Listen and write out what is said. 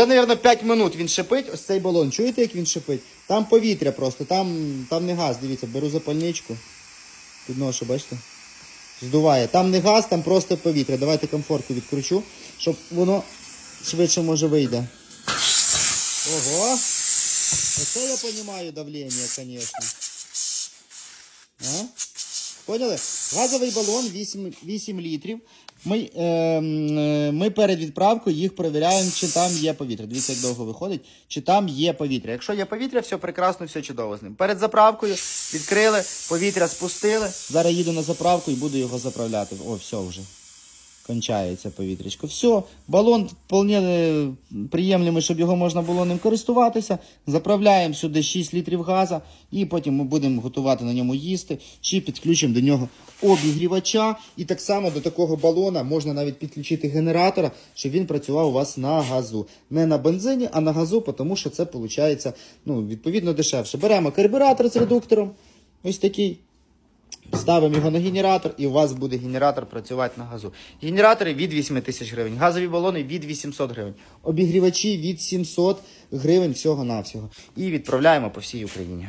Це, мабуть, 5 минут він шипить. Ось цей балон. Чуєте, як він шипить? Там повітря просто, там, там не газ. Дивіться, беру запальничку. Підношу, бачите? Здуває. Там не газ, там просто повітря. Давайте комфортку відкручу, щоб воно швидше може вийде. Ого! Оце я розумію давлення, звісно. А? Поняли? Газовий балон 8, 8 літрів. Ми, е, е, ми перед відправкою їх перевіряємо, чи там є повітря. Дивіться, як довго виходить, чи там є повітря. Якщо є повітря, все прекрасно, все чудово з ним. Перед заправкою відкрили, повітря спустили. Зараз їду на заправку і буду його заправляти. О, все вже. Кончається повітрячко. Все, балон вполне е, приємний, щоб його можна було ним користуватися. Заправляємо сюди 6 літрів газу і потім ми будемо готувати на ньому їсти, чи підключимо до нього обігрівача. І так само до такого балона можна навіть підключити генератора, щоб він працював у вас на газу. Не на бензині, а на газу, тому що це виходить ну, відповідно дешевше. Беремо карбюратор з редуктором. Ось такий. Ставимо його на генератор, і у вас буде генератор працювати на газу. Генератори від 8 тисяч гривень, газові балони від 800 гривень, обігрівачі від 700 гривень всього-навсього. І відправляємо по всій Україні.